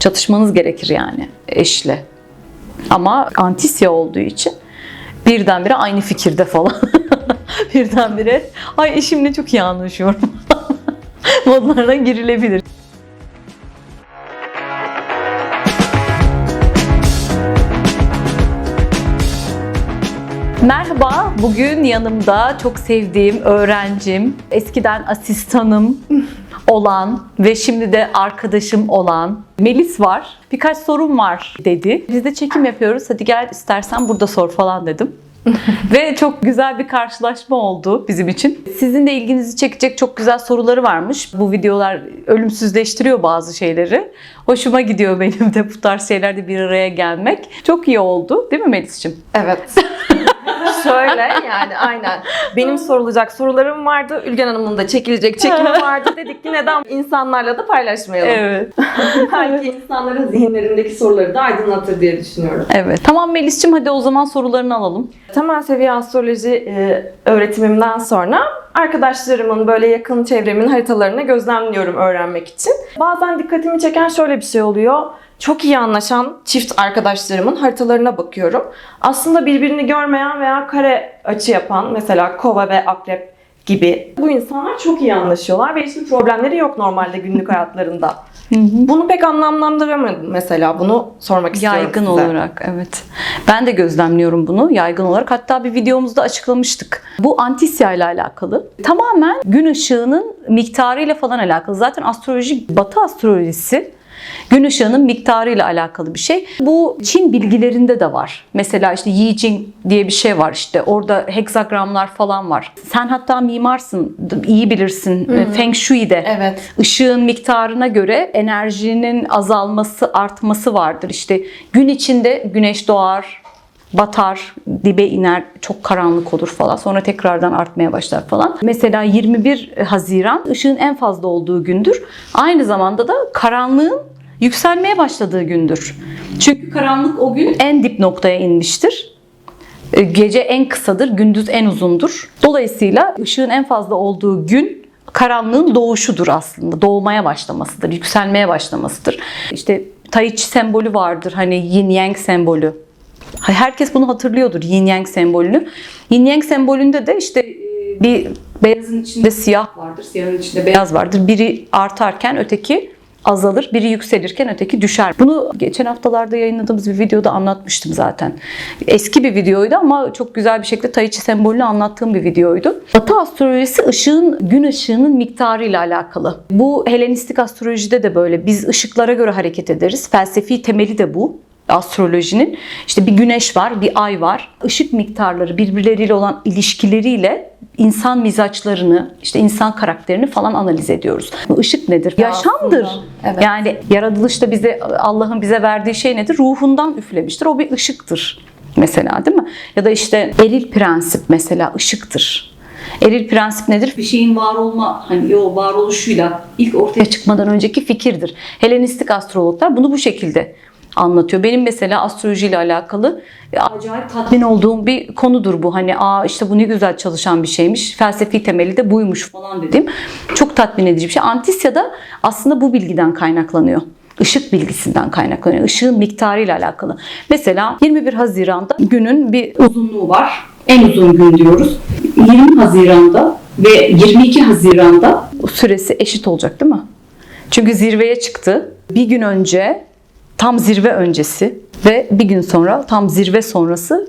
Çatışmanız gerekir yani eşle. Ama antisya olduğu için birdenbire aynı fikirde falan. birdenbire ay eşimle çok iyi anlaşıyorum. Modlarına girilebilir. Merhaba, bugün yanımda çok sevdiğim öğrencim, eskiden asistanım olan ve şimdi de arkadaşım olan Melis var. Birkaç sorum var dedi. Biz de çekim yapıyoruz. Hadi gel istersen burada sor falan dedim. ve çok güzel bir karşılaşma oldu bizim için. Sizin de ilginizi çekecek çok güzel soruları varmış. Bu videolar ölümsüzleştiriyor bazı şeyleri. Hoşuma gidiyor benim de bu tarz şeylerde bir araya gelmek. Çok iyi oldu değil mi Melis'ciğim? Evet. Şöyle yani aynen. Benim sorulacak sorularım vardı. Ülgen Hanım'ın da çekilecek çekimi vardı. Dedik ki neden insanlarla da paylaşmayalım. Evet. Belki insanların zihinlerindeki soruları da aydınlatır diye düşünüyorum. Evet. Tamam Melis'ciğim hadi o zaman sorularını alalım. Temel seviye astroloji e, öğretimimden sonra arkadaşlarımın böyle yakın çevremin haritalarını gözlemliyorum öğrenmek için. Bazen dikkatimi çeken şöyle bir şey oluyor. Çok iyi anlaşan çift arkadaşlarımın haritalarına bakıyorum. Aslında birbirini görmeyen veya kare açı yapan mesela kova ve akrep gibi bu insanlar çok iyi anlaşıyorlar ve hiçbir problemleri yok normalde günlük hayatlarında. Bunu pek anlamlandıramadım mesela. Bunu sormak istiyorum Yaygın size. olarak evet. Ben de gözlemliyorum bunu yaygın olarak. Hatta bir videomuzda açıklamıştık. Bu antisya ile alakalı. Tamamen gün ışığının miktarıyla falan alakalı. Zaten astroloji, batı astrolojisi gün ışığının miktarıyla alakalı bir şey. Bu Çin bilgilerinde de var. Mesela işte Yi Jing diye bir şey var işte. Orada heksagramlar falan var. Sen hatta mimarsın, iyi bilirsin. Feng Shui'de. Evet. Işığın miktarına göre enerjinin azalması, artması vardır. İşte gün içinde güneş doğar, batar, dibe iner, çok karanlık olur falan. Sonra tekrardan artmaya başlar falan. Mesela 21 Haziran ışığın en fazla olduğu gündür. Aynı zamanda da karanlığın yükselmeye başladığı gündür. Çünkü karanlık o gün en dip noktaya inmiştir. E, Gece en kısadır, gündüz en uzundur. Dolayısıyla ışığın en fazla olduğu gün karanlığın doğuşudur aslında. Doğmaya başlamasıdır, yükselmeye başlamasıdır. İşte Tai Chi sembolü vardır hani yin yang sembolü. Herkes bunu hatırlıyordur yin yang sembolünü. Yin yang sembolünde de işte e, bir beyazın içinde siyah vardır, siyahın içinde beyaz vardır. Biri artarken öteki azalır, biri yükselirken öteki düşer. Bunu geçen haftalarda yayınladığımız bir videoda anlatmıştım zaten. Eski bir videoydu ama çok güzel bir şekilde Tai Chi sembolünü anlattığım bir videoydu. Batı astrolojisi ışığın, gün ışığının miktarıyla alakalı. Bu Helenistik astrolojide de böyle. Biz ışıklara göre hareket ederiz. Felsefi temeli de bu astrolojinin. İşte bir güneş var, bir ay var. Işık miktarları birbirleriyle olan ilişkileriyle insan mizaçlarını, işte insan karakterini falan analiz ediyoruz. Işık nedir? Yaşamdır. aslında, evet. Yani yaratılışta bize Allah'ın bize verdiği şey nedir? Ruhundan üflemiştir. O bir ışıktır mesela değil mi? Ya da işte eril prensip mesela ışıktır. Eril prensip nedir? Bir şeyin var olma, hani o varoluşuyla ilk ortaya çıkmadan önceki fikirdir. Helenistik astrologlar bunu bu şekilde anlatıyor. Benim mesela astrolojiyle alakalı e, acayip tatmin olduğum bir konudur bu. Hani aa işte bu ne güzel çalışan bir şeymiş. Felsefi temeli de buymuş falan dedim. Çok tatmin edici bir şey. Antisya da aslında bu bilgiden kaynaklanıyor. Işık bilgisinden kaynaklanıyor. Işığın miktarıyla alakalı. Mesela 21 Haziran'da günün bir uzunluğu var. En uzun gün diyoruz. 20 Haziran'da ve 22 Haziran'da süresi eşit olacak değil mi? Çünkü zirveye çıktı. Bir gün önce tam zirve öncesi ve bir gün sonra tam zirve sonrası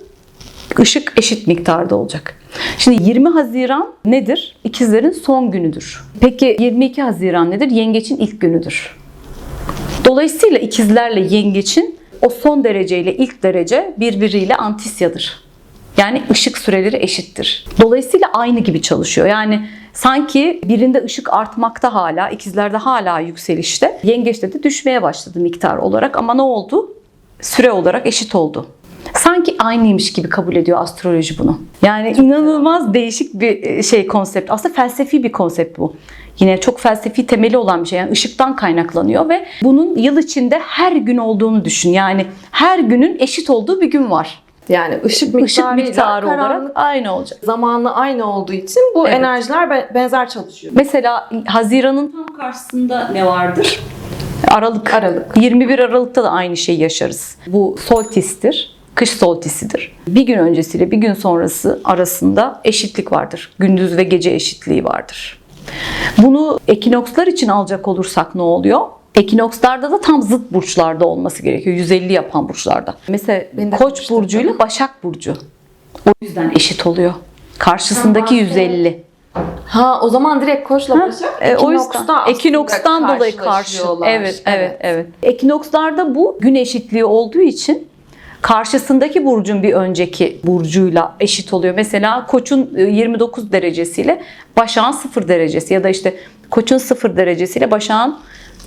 ışık eşit miktarda olacak. Şimdi 20 Haziran nedir? İkizlerin son günüdür. Peki 22 Haziran nedir? Yengeçin ilk günüdür. Dolayısıyla ikizlerle yengeçin o son dereceyle ilk derece birbiriyle antisyadır. Yani ışık süreleri eşittir. Dolayısıyla aynı gibi çalışıyor. Yani sanki birinde ışık artmakta hala, ikizlerde hala yükselişte. Yengeçte de düşmeye başladı miktar olarak ama ne oldu? Süre olarak eşit oldu. Sanki aynıymış gibi kabul ediyor astroloji bunu. Yani inanılmaz değişik bir şey konsept. Aslında felsefi bir konsept bu. Yine çok felsefi temeli olan bir şey. Yani ışıktan kaynaklanıyor ve bunun yıl içinde her gün olduğunu düşün. Yani her günün eşit olduğu bir gün var. Yani ışık Işık miktarıyla miktarı olarak aynı olacak. zamanı aynı olduğu için bu Evet. enerjiler be- benzer çalışıyor. Mesela Haziran'ın tam karşısında ne vardır? Aralık. Aralık. 21 Aralık'ta da aynı şeyi yaşarız. Bu soltistir. Kış soltisidir. Bir gün öncesiyle bir gün sonrası arasında eşitlik vardır. Gündüz ve gece eşitliği vardır. Bunu ekinokslar için alacak olursak ne oluyor? Ekinokslarda da tam zıt burçlarda olması gerekiyor. 150 yapan burçlarda. Mesela Beni de Koç burcuyla Başak burcu. O yüzden eşit oluyor. Karşısındaki Tamam, 150. Ha o zaman direkt koçla başak E, o yüzden ekinokstan dolayı karşı. Evet, evet, evet. Ekinokslarda bu gün eşitliği olduğu için karşısındaki burcun bir önceki burcuyla eşit oluyor. Mesela Koç'un e, 29 derecesiyle Başak'ın 0 derecesi ya da işte Koç'un 0 derecesiyle Başak'ın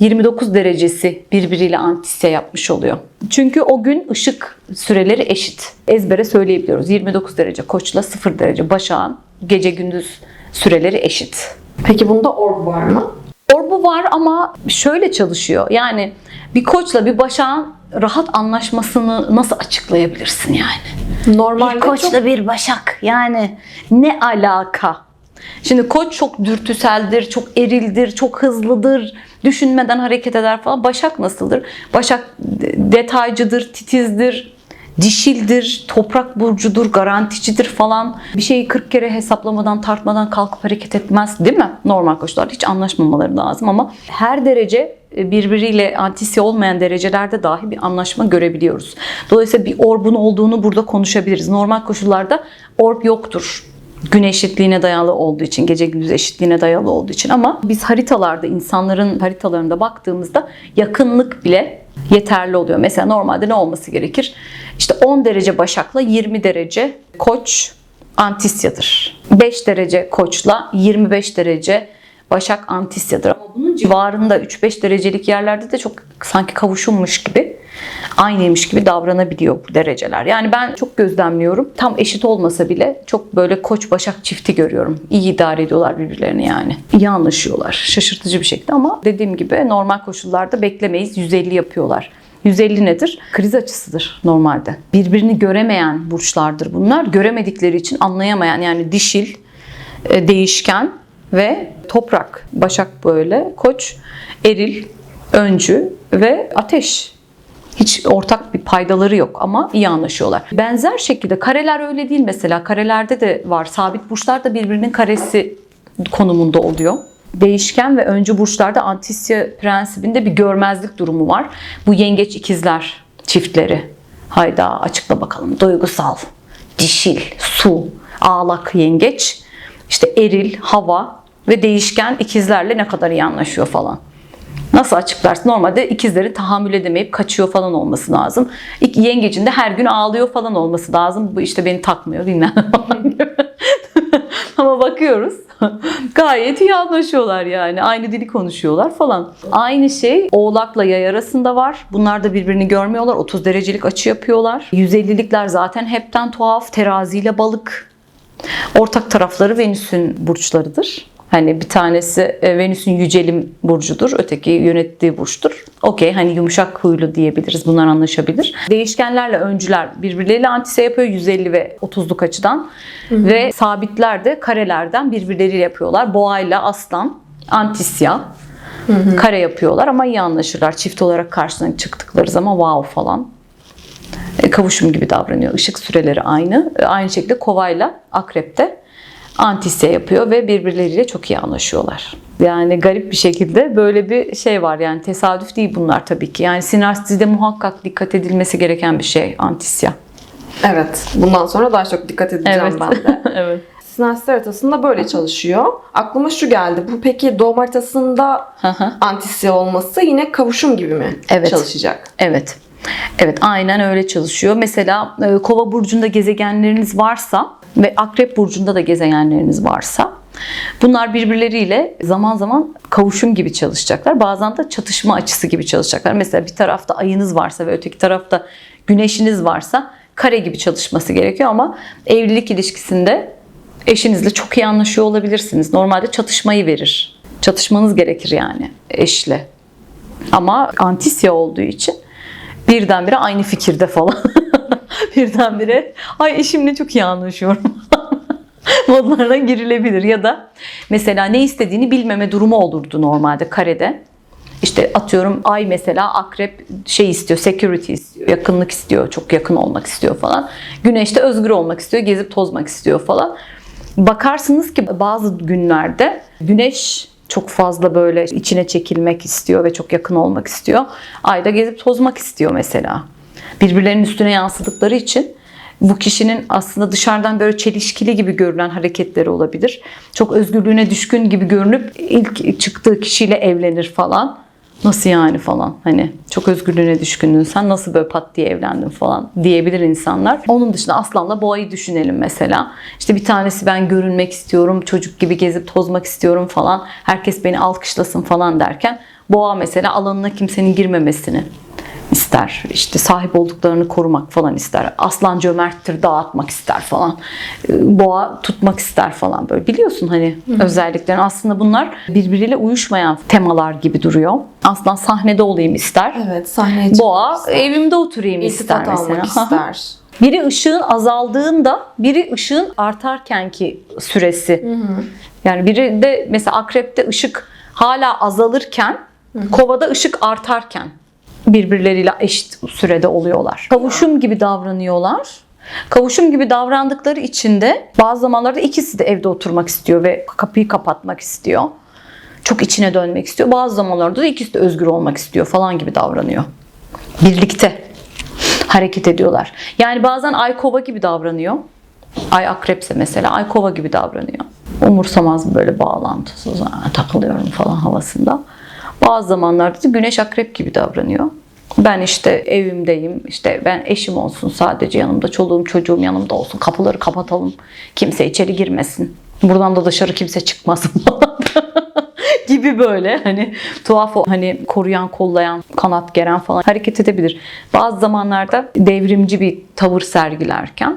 29 derecesi birbiriyle antisya yapmış oluyor. Çünkü o gün ışık süreleri eşit. Ezbere söyleyebiliyoruz. 29 derece Koç'la 0 derece Başak'ın gece gündüz süreleri eşit. Peki bunda orb var mı? Orbu var ama şöyle çalışıyor. Yani bir koçla bir başağın rahat anlaşmasını nasıl açıklayabilirsin yani? Normalde Bir koçla bir başak yani ne alaka? Şimdi koç çok dürtüseldir, çok erildir, çok hızlıdır, düşünmeden hareket eder falan. Başak nasıldır? Başak de- detaycıdır, titizdir, dişildir, toprak burcudur, garanticidir falan. Bir şeyi 40 kere hesaplamadan, tartmadan kalkıp hareket etmez değil mi? Normal koçlar hiç anlaşmamaları lazım ama her derece e, birbiriyle antisi olmayan derecelerde dahi bir anlaşma görebiliyoruz. Dolayısıyla bir orbun olduğunu burada konuşabiliriz. Normal koşullarda orb yoktur gün eşitliğine dayalı olduğu için, gece gündüz eşitliğine dayalı olduğu için ama biz haritalarda, insanların haritalarında baktığımızda yakınlık bile yeterli oluyor. Mesela normalde ne olması gerekir? İşte 10 derece Başak'la 20 derece Koç Antisya'dır. 5 derece Koç'la 25 derece Başak Antisya'dır. Ama bunun civarında 3-5 derecelik yerlerde de çok sanki kavuşulmuş gibi, aynıymış gibi davranabiliyor bu dereceler. Yani ben çok gözlemliyorum. Tam eşit olmasa bile çok böyle Koç Başak çifti görüyorum. İyi idare ediyorlar birbirlerini yani. İyi anlaşıyorlar. Şaşırtıcı bir şekilde ama dediğim gibi normal koşullarda beklemeyiz. 150 yapıyorlar. 150 nedir? Kriz açısıdır normalde. Birbirini göremeyen burçlardır bunlar. Göremedikleri için anlayamayan yani dişil, e, değişken ve toprak. Başak böyle, koç, eril, öncü ve ateş. Hiç ortak bir paydaları yok ama iyi anlaşıyorlar. Benzer şekilde kareler öyle değil mesela. Karelerde de var. Sabit burçlar da birbirinin karesi konumunda oluyor. Değişken ve öncü burçlarda antisya prensibinde bir görmezlik durumu var. Bu yengeç ikizler çiftleri. Hayda açıkla bakalım. Duygusal, dişil, su, ağlak yengeç, işte eril, hava ve değişken ikizlerle ne kadar iyi anlaşıyor falan. Nasıl açıklarsın? Normalde ikizleri tahammül edemeyip kaçıyor falan olması lazım. İlk yengecin de her gün ağlıyor falan olması lazım. Bu işte beni takmıyor bilmem. Ama bakıyoruz gayet iyi anlaşıyorlar yani. Aynı dili konuşuyorlar falan. Aynı şey oğlakla yay arasında var. Bunlar da birbirini görmüyorlar. 30 derecelik açı yapıyorlar. 150'likler zaten hepten tuhaf. Teraziyle balık. Ortak tarafları Venüs'ün burçlarıdır. Hani bir tanesi e, Venüs'ün yücelim burcudur, öteki yönettiği burçtur. Okey hani yumuşak huylu diyebiliriz. Bunlar anlaşabilir. Değişkenlerle öncüler birbirleriyle antise yapıyor 150 ve 30'luk açıdan. Ve sabitler de karelerden birbirleriyle yapıyorlar. Boğayla aslan, antisya. Kare yapıyorlar ama iyi anlaşırlar. Çift olarak karşısına çıktıkları zaman wow falan e, kavuşum gibi davranıyor. Işık süreleri aynı. E, Aynı şekilde kovayla akrepte antisya yapıyor ve birbirleriyle çok iyi anlaşıyorlar. Yani garip bir şekilde böyle bir şey var yani tesadüf değil bunlar tabii ki. Yani sinastrizde muhakkak dikkat edilmesi gereken bir şey antisya. Evet. Bundan sonra daha çok dikkat edeceğim ben de. evet. Sinastri haritasında böyle çalışıyor. Aklıma şu geldi. Bu peki doğum haritasında antisya olması yine kavuşum gibi mi Evet. çalışacak? Evet. Evet aynen öyle çalışıyor. Mesela e, Kova burcunda gezegenleriniz varsa ve Akrep burcunda da gezegenleriniz varsa bunlar birbirleriyle zaman zaman kavuşum gibi çalışacaklar. Bazen de çatışma açısı gibi çalışacaklar. Mesela bir tarafta ayınız varsa ve öteki tarafta güneşiniz varsa kare gibi çalışması gerekiyor ama evlilik ilişkisinde eşinizle çok iyi anlaşıyor olabilirsiniz. Normalde çatışmayı verir. Çatışmanız gerekir yani eşle. Ama antisya olduğu için birdenbire aynı fikirde falan. birdenbire ay eşimle çok iyi anlaşıyorum. Modlarına girilebilir ya da mesela ne istediğini bilmeme durumu olurdu normalde karede. İşte atıyorum ay mesela akrep şey istiyor, security istiyor, yakınlık istiyor, çok yakın olmak istiyor falan. Güneş de özgür olmak istiyor, gezip tozmak istiyor falan. Bakarsınız ki bazı günlerde güneş çok fazla böyle içine çekilmek istiyor ve çok yakın olmak istiyor. Ay da gezip tozmak istiyor mesela. Birbirlerinin üstüne yansıdıkları için bu kişinin aslında dışarıdan böyle çelişkili gibi görünen hareketleri olabilir. Çok özgürlüğüne düşkün gibi görünüp ilk çıktığı kişiyle evlenir falan. Nasıl yani falan hani çok özgürlüğüne düşkündün sen nasıl böyle pat diye evlendin falan diyebilir insanlar. Onun dışında aslanla boğayı düşünelim mesela. İşte bir tanesi ben görünmek istiyorum çocuk gibi gezip tozmak istiyorum falan. Herkes beni alkışlasın falan derken boğa mesela alanına kimsenin girmemesini ister. İşte sahip olduklarını korumak falan ister. Aslan cömerttir, dağıtmak ister falan. Ee, Boğa tutmak ister falan böyle. Biliyorsun hani özelliklerini. Aslında bunlar birbiriyle uyuşmayan temalar gibi duruyor. Aslan sahnede olayım ister. Evet sahneye Boğa evimde oturayım ister İltifat mesela. almak ister. Biri ışığın azaldığında, biri ışığın artarkenki süresi. Yani biri de mesela akrepte ışık hala azalırken, kovada ışık artarken birbirleriyle eşit sürede oluyorlar. Kavuşum gibi davranıyorlar. Kavuşum gibi davrandıkları için de bazı zamanlarda ikisi de evde oturmak istiyor ve kapıyı kapatmak istiyor. Çok içine dönmek istiyor. Bazı zamanlarda da ikisi de özgür olmak istiyor falan gibi davranıyor. Birlikte hareket ediyorlar. Yani bazen ay kova gibi davranıyor. Ay akrepse mesela ay kova gibi davranıyor. Umursamaz böyle bağlantısız "Aa, takılıyorum falan havasında. Bazı zamanlarda da güneş akrep gibi davranıyor. Ben işte evimdeyim, işte ben eşim olsun sadece yanımda, çoluğum çocuğum yanımda olsun, kapıları kapatalım, kimse içeri girmesin. Buradan da dışarı kimse çıkmasın gibi böyle hani tuhaf o hani koruyan kollayan kanat geren falan hareket edebilir. Bazı zamanlarda devrimci bir tavır sergilerken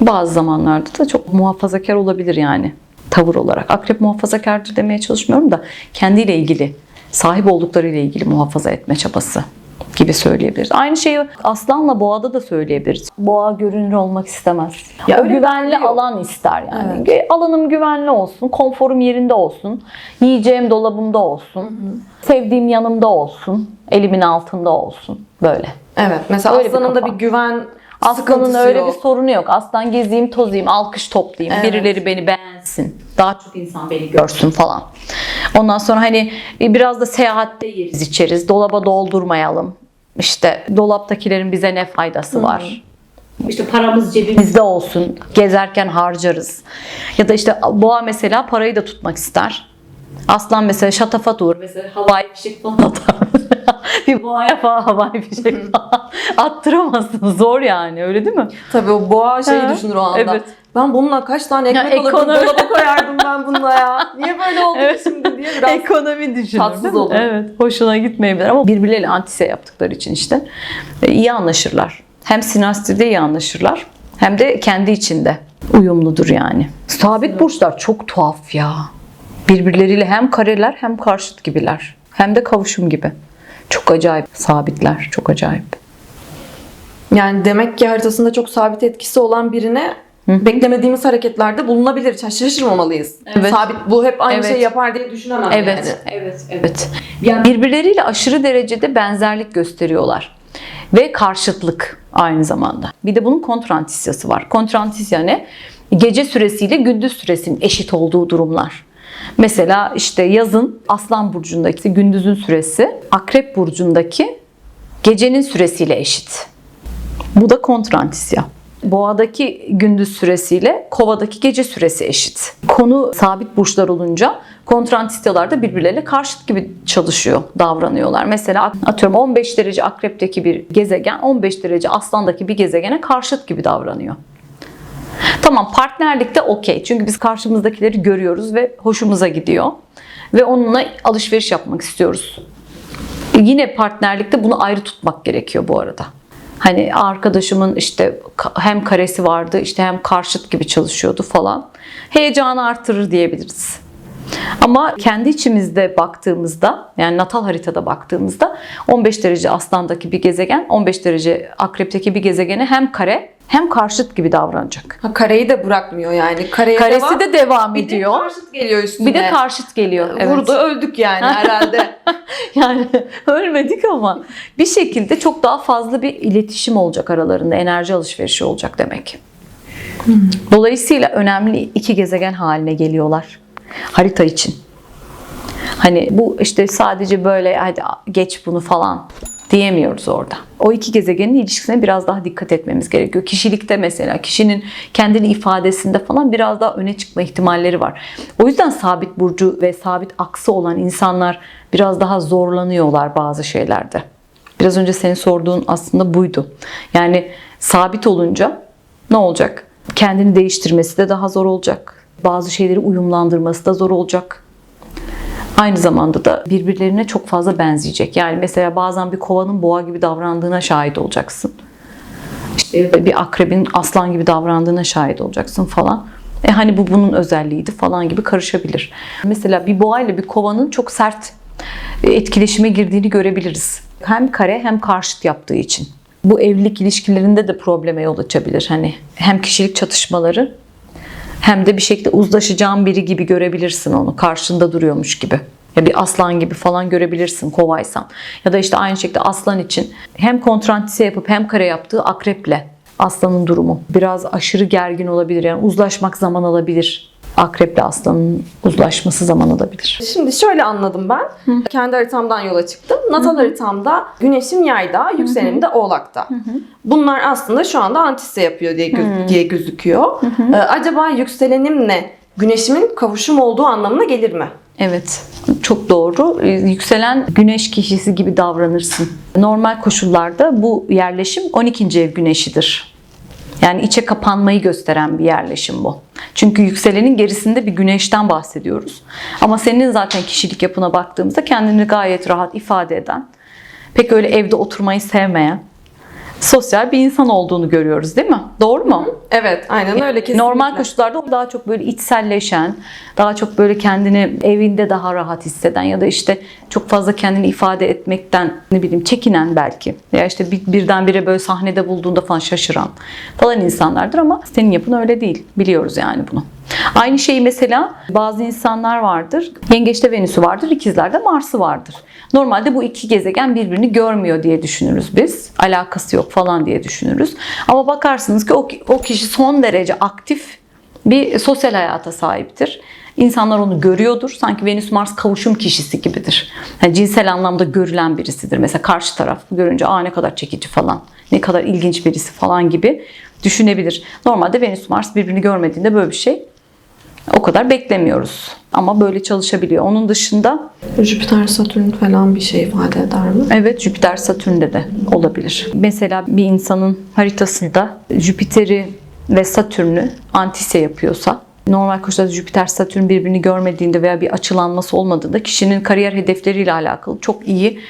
bazı zamanlarda da çok muhafazakar olabilir yani tavır olarak. Akrep muhafazakardır demeye çalışmıyorum da kendiyle ilgili sahip olduklarıyla ilgili muhafaza etme çabası gibi söyleyebiliriz. Aynı şeyi aslanla boğada da söyleyebiliriz. Boğa görünür olmak istemez. Ya o güvenli yok. alan ister yani. Alanım güvenli olsun, konforum yerinde olsun, yiyeceğim dolabımda olsun, sevdiğim yanımda olsun, elimin altında olsun böyle. Evet mesela Öyle aslanın da bir güven Aslanın sıkıntısı öyle yok. bir sorunu yok. Aslan gezeyim, tozayım, alkış toplayayım, Evet. birileri beni beğensin, daha çok insan beni görsün falan. Ondan sonra hani biraz da seyahatte yeriz içeriz, dolaba doldurmayalım. İşte dolaptakilerin bize ne faydası var? İşte paramız cebimizde olsun, gezerken harcarız. Ya da işte boğa mesela parayı da tutmak ister. Aslan mesela şatafat uğur. Mesela havai fişek falan atar. bir boğaya falan havai fişek falan attıramazsın. Zor yani öyle değil mi? Tabii o boğa şeyi Ha, düşünür o anda. evet. Ben bununla kaç tane ekmek Ya, alırdım ekonomi- dolaba koyardım ben bununla ya. Niye böyle oldu Evet. şimdi diye biraz Ekonomi düşünür tatsız değil mi? olur. Evet. Hoşuna gitmeyebilir ama birbirleriyle antise yaptıkları için işte e, iyi anlaşırlar. Hem sinastide iyi anlaşırlar hem de kendi içinde uyumludur yani. Sabit burçlar çok tuhaf ya. Birbirleriyle hem kareler hem karşıt gibiler. Hem de kavuşum gibi. Çok acayip sabitler. Çok acayip. Yani demek ki haritasında çok sabit etkisi olan birine beklemediğimiz hareketlerde bulunabilir. Yani Şaşırmamalıyız. Evet. Sabit bu hep aynı Evet. şeyi yapar diye düşünemem Evet, yani. evet, evet. Yani birbirleriyle aşırı derecede benzerlik gösteriyorlar. Ve karşıtlık aynı zamanda. Bir de bunun kontrantisyası var. Kontrantisya ne? Gece süresiyle gündüz süresinin eşit olduğu durumlar. Mesela işte yazın Aslan burcundaki gündüzün süresi Akrep burcundaki gecenin süresiyle eşit. Bu da kontrantisya. Boğadaki gündüz süresiyle kovadaki gece süresi eşit. Konu sabit burçlar olunca kontrantisyalar da birbirleriyle karşıt gibi çalışıyor, davranıyorlar. Mesela atıyorum 15 derece akrepteki bir gezegen 15 derece aslandaki bir gezegene karşıt gibi davranıyor. Tamam partnerlikte okey. Çünkü biz karşımızdakileri görüyoruz ve hoşumuza gidiyor. Ve onunla alışveriş yapmak istiyoruz. Yine partnerlikte bunu ayrı tutmak gerekiyor bu arada. Hani arkadaşımın işte hem karesi vardı işte hem karşıt gibi çalışıyordu falan. Heyecanı artırır diyebiliriz. Ama kendi içimizde baktığımızda yani natal haritada baktığımızda 15 derece aslandaki bir gezegen 15 derece akrepteki bir gezegene hem kare hem karşıt gibi davranacak. Ha, kareyi de bırakmıyor yani. Kareye Karesi devam, de devam bir de ediyor. karşıt geliyor üstüne. Bir de karşıt geliyor. Evet. Vurdu öldük yani herhalde. Yani ölmedik ama bir şekilde çok daha fazla bir iletişim olacak aralarında. Enerji alışverişi olacak demek. Dolayısıyla önemli iki gezegen haline geliyorlar harita için. Hani bu işte sadece böyle hadi geç bunu falan diyemiyoruz orada. O iki gezegenin ilişkisine biraz daha dikkat etmemiz gerekiyor. Kişilikte mesela kişinin kendini ifadesinde falan biraz daha öne çıkma ihtimalleri var. O yüzden sabit burcu ve sabit aksı olan insanlar biraz daha zorlanıyorlar bazı şeylerde. Biraz önce senin sorduğun aslında buydu. Yani sabit olunca ne olacak? Kendini değiştirmesi de daha zor olacak. Bazı şeyleri uyumlandırması da zor olacak. Aynı zamanda da birbirlerine çok fazla benzeyecek. Yani mesela bazen bir kovanın boğa gibi davrandığına şahit olacaksın. İşte bir akrebin aslan gibi davrandığına şahit olacaksın falan. E hani bu bunun özelliğiydi falan gibi karışabilir. Mesela bir boğa ile bir kovanın çok sert e, etkileşime girdiğini görebiliriz. Hem kare hem karşıt yaptığı için. Bu evlilik ilişkilerinde de probleme yol açabilir. Hani hem kişilik çatışmaları hem de bir şekilde uzlaşacağın biri gibi görebilirsin onu. Karşında duruyormuş gibi. Ya bir aslan gibi falan görebilirsin kovaysan. Ya da işte aynı şekilde aslan için hem kontrantise yapıp hem kare yaptığı akreple aslanın durumu. Biraz aşırı gergin olabilir. Yani uzlaşmak zaman alabilir. Akreple aslanın uzlaşması zaman alabilir. Şimdi şöyle anladım ben. Kendi haritamdan yola çıktım. Natal haritamda güneşim yayda, yükselenim de oğlakta. Bunlar aslında şu anda antise yapıyor diye, gö- diye gözüküyor. Ee, acaba yükselenimle güneşimin kavuşum olduğu anlamına gelir mi? Evet, çok doğru. Ee, Yükselen güneş kişisi gibi davranırsın. Normal koşullarda bu yerleşim 12. ev güneşidir. Yani içe kapanmayı gösteren bir yerleşim bu. Çünkü yükselenin gerisinde bir güneşten bahsediyoruz. Ama senin zaten kişilik yapına baktığımızda kendini gayet rahat ifade eden, pek öyle evde oturmayı sevmeyen, sosyal bir insan olduğunu görüyoruz değil mi? Doğru mu? Evet, aynen öyle kesinlikle. Normal koşullarda o daha çok böyle içselleşen, daha çok böyle kendini evinde daha rahat hisseden ya da işte çok fazla kendini ifade etmekten ne bileyim çekinen belki. Ya işte bir, birdenbire böyle sahnede bulduğunda falan şaşıran falan insanlardır ama senin yapın öyle değil. Biliyoruz yani bunu. Aynı şeyi mesela bazı insanlar vardır. Yengeçte Venüs'ü vardır, ikizlerde Mars'ı vardır. Normalde bu iki gezegen birbirini görmüyor diye düşünürüz biz. Alakası yok falan diye düşünürüz. Ama bakarsınız ki o, kişi son derece aktif bir sosyal hayata sahiptir. İnsanlar onu görüyordur. Sanki Venüs Mars kavuşum kişisi gibidir. Yani cinsel anlamda görülen birisidir. Mesela karşı taraf görünce aa ne kadar çekici falan, ne kadar ilginç birisi falan gibi düşünebilir. Normalde Venüs Mars birbirini görmediğinde böyle bir şey o kadar beklemiyoruz. Ama böyle çalışabiliyor. Onun dışında Jüpiter, Satürn falan bir şey ifade eder mi? Evet Jüpiter Satürn'de de olabilir. Mesela bir insanın haritasında Jüpiter'i ve Satürn'ü antise yapıyorsa normal koşullarda Jüpiter Satürn birbirini görmediğinde veya bir açılanması olmadığında kişinin kariyer hedefleriyle alakalı çok iyi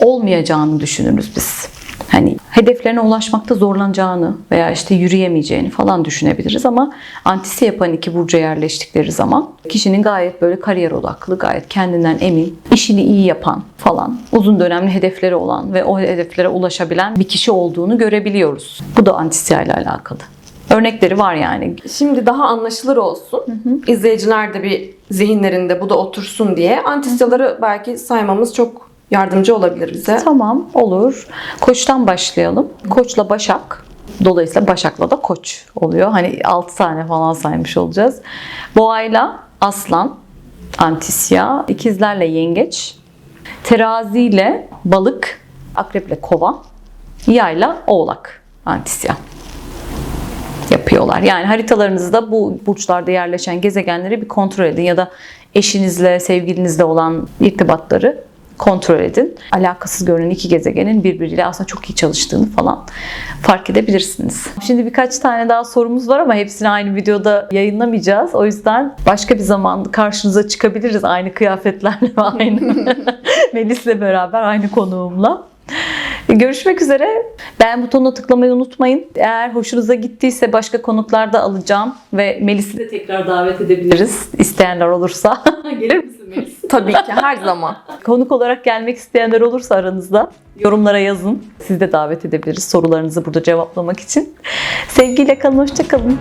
olmayacağını düşünürüz biz. Hani hedeflerine ulaşmakta zorlanacağını veya işte yürüyemeyeceğini falan düşünebiliriz ama antisi yapan iki burca yerleştikleri zaman kişinin gayet böyle kariyer odaklı, gayet kendinden emin, işini iyi yapan falan, uzun dönemli hedefleri olan ve o hedeflere ulaşabilen bir kişi olduğunu görebiliyoruz. Bu da antisiya ile alakalı. Örnekleri var yani. Şimdi daha anlaşılır olsun. İzleyiciler de bir zihinlerinde bu da otursun diye antisyaları belki saymamız çok yardımcı olabilir bize. Tamam olur. Koçtan başlayalım. Koçla Başak. Dolayısıyla Başak'la da Koç oluyor. Hani 6 tane falan saymış olacağız. Boğayla Aslan, Antisya, ikizlerle Yengeç, Teraziyle Balık, Akreple Kova, Yayla Oğlak, Antisya yapıyorlar. Yani haritalarınızda bu burçlarda yerleşen gezegenleri bir kontrol edin ya da eşinizle, sevgilinizle olan irtibatları kontrol edin. Alakasız görünen iki gezegenin birbiriyle aslında çok iyi çalıştığını falan fark edebilirsiniz. Şimdi birkaç tane daha sorumuz var ama hepsini aynı videoda yayınlamayacağız. O yüzden başka bir zaman karşınıza çıkabiliriz aynı kıyafetlerle ve aynı Melis'le beraber aynı konuğumla. Görüşmek üzere. Beğen butonuna tıklamayı unutmayın. Eğer hoşunuza gittiyse başka konuklarda alacağım ve Melis'i de tekrar davet edebiliriz isteyenler olursa. Gelir misin Melis? Tabii ki her zaman. Konuk olarak gelmek isteyenler olursa aranızda yorumlara yazın. Sizi de davet edebiliriz sorularınızı burada cevaplamak için. Sevgiyle kalın, hoşça kalın.